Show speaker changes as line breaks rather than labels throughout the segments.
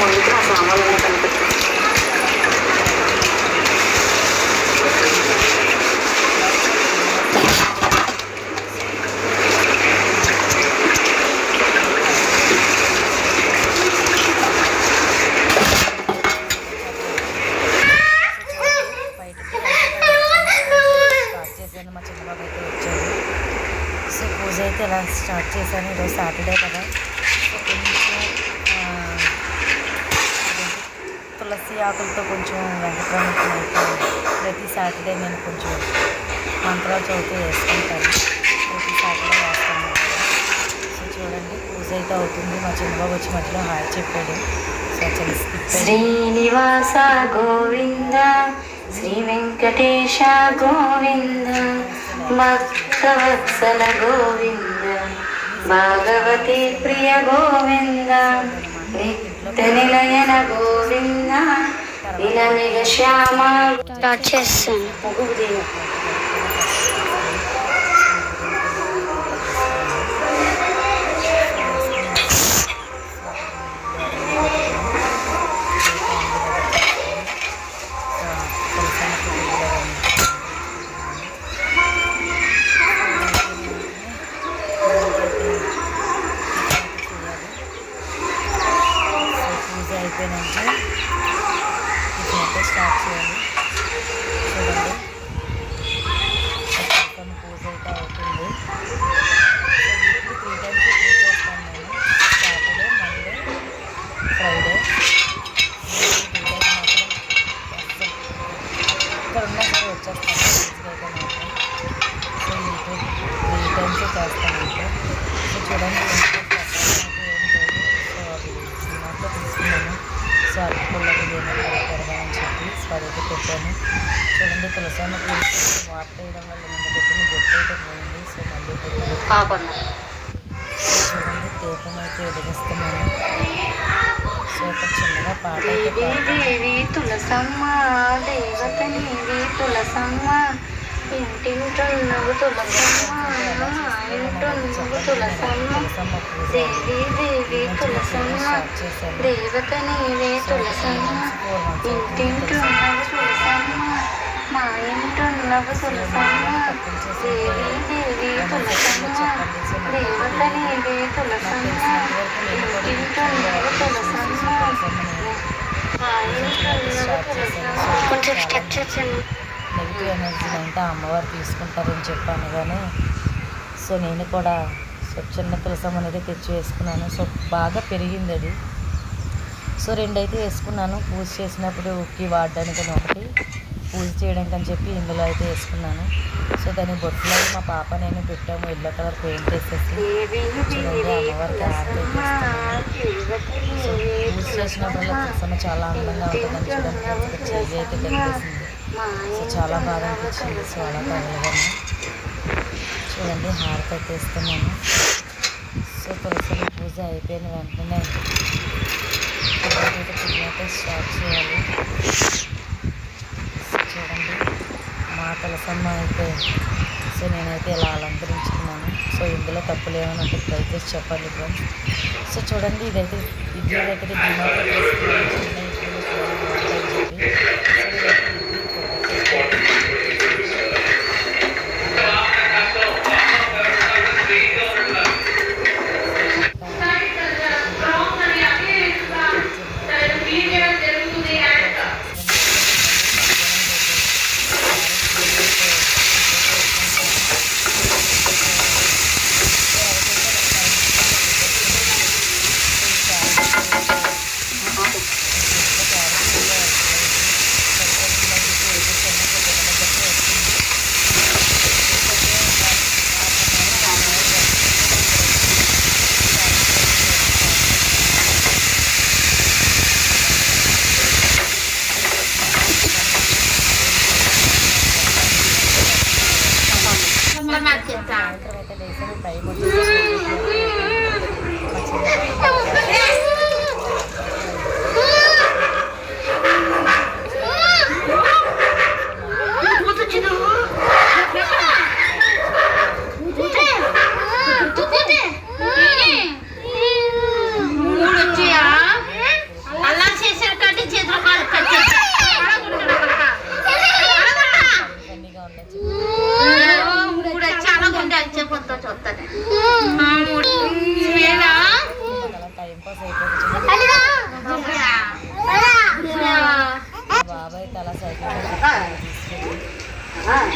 ముందుకు నా సామాన్లన్నీ కనిపెట్టాను
బయటికి స్టార్ట్ చేశాను మా చిన్నబాబు అయితే వచ్చాడు సో పూజ అయితే ఇలా స్టార్ట్ చేశాను ఈరోజు సాటర్డే కదా సో కొంచెం ఆ, అదేంటి, తులసి ఆకులతో కొంచెం వెంకటరమణ ప్రతి సాటర్డే నేను కొంచెం మంత్రాలు చదువుతూ వేసుకుంటాను. ప్రతి సాటర్డే వేస్తాను. సో చూడండి పూజ అయితే అవుతుంది. మా చిన్నబాబు వచ్చి మధ్యలో హాయ్ చెప్పాడు.
శ్రీనివాస గోవింద శ్రీ వెంకటేశ గోవింద భక్తవత్సల గోవింద భాగవతి ప్రియ గోవింద నిత్య నిలయన గోవింద నిలమిగ శ్యామ.
స్టార్ట్ చేస్తాను.
అంటే టిఫిన్ అయితే స్టార్ట్ చేయాలి చూడండి పూజ అయితే అవుతుంది వీక్లీ త్రీ టైమ్స్ పూజ చేస్తాను నేను సాటర్డే మండే ఫ్రైడే మాత్రం ఇక్కడ ఉన్నా సరే వచ్చేస్తాను అయితే మాత్రం so weekly three times so చూడండి సో అది మాత్రం అరటిపళ్ళకి దేని చెప్పి సో పెట్టాను చూడండి తులసమ్మ పూజ వాటర్ వేయడం వల్ల నిన్న పెట్టిన బొట్టు అయితే పోయింది సో మళ్ళీ పెట్టాను చూడండి దీపం అయితే వెలిగిస్తున్నాను సో ఒక చిన్నగా పాట
తులసమ్మ దేవత నీవి తులసమ్మ. ఇంటింటున్నవు తులసమ్మ ఇంటున్నవు తులసమ్మ
తులసమ్మ
దేవి దేవి తులసమ్మ దేవత నీవే తులసమ్మ ఇంటింటున్నవు తులసమ్మ మా ఇంటున్నవు తులసమ్మ దేవి దేవి తులసమ్మ దేవత నీవే తులసమ్మ ఇంటింటున్నవు తులసమ్మ మా ఇంటున్నవు తులసమ్మ
కొంచెం స్టెప్ చేసాను
నెగిటివ్ ఎనర్జీని అంతా అమ్మవారు తీసుకుంటారని చెప్పాను కానీ సో నేను కూడా సో చిన్న తులసం అనేది తెచ్చి వేసుకున్నాను. సో బాగా పెరిగింది అది. సో రెండైతే వేసుకున్నాను. పూజ చేసినప్పుడు ఉక్కి వాడడానికి ఒకటి పూజ చేయడానికి అని చెప్పి ఇందులో అయితే వేసుకున్నాను. సో దాని బొట్టులో మా పాప నేను పెట్టాము ఎల్లో కలర్ పెయింట్ వేసేసి. అమ్మవారికి సో పూజ చేసినప్పుడల్లా తులసమ్మ చాలా అందంగా ఉంటుందని చూడండి చెయ్యి అయితే కనిపిస్తుంది. సో చాలా బాగా అనిపించింది. సో అలా చూడండి హారతి అయితే సో తులసి పూజ అయిపోయిన వెంటనే పూజ స్టార్ట్ చేయాలి. చూడండి మా తులసమ్మ అయితే సో నేనైతే ఇలా అలంకరించుకున్నాను. సో ఇందులో తప్పులు ఏమైనా ఉంటే దయచేసి చెప్పండి సో చూడండి ఇదైతే విద్య దగ్గర డిమార్ట్లో Vậy. Ah.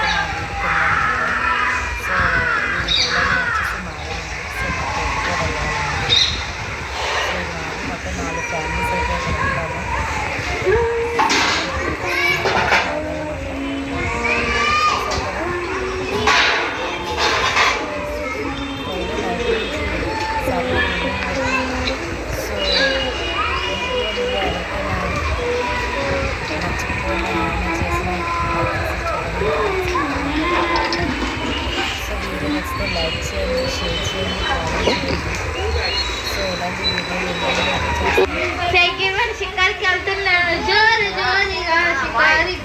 Tá. సైకిల్ మీద
షికారికి వెళ్తున్నాను జోరు జోరుగా షికారికి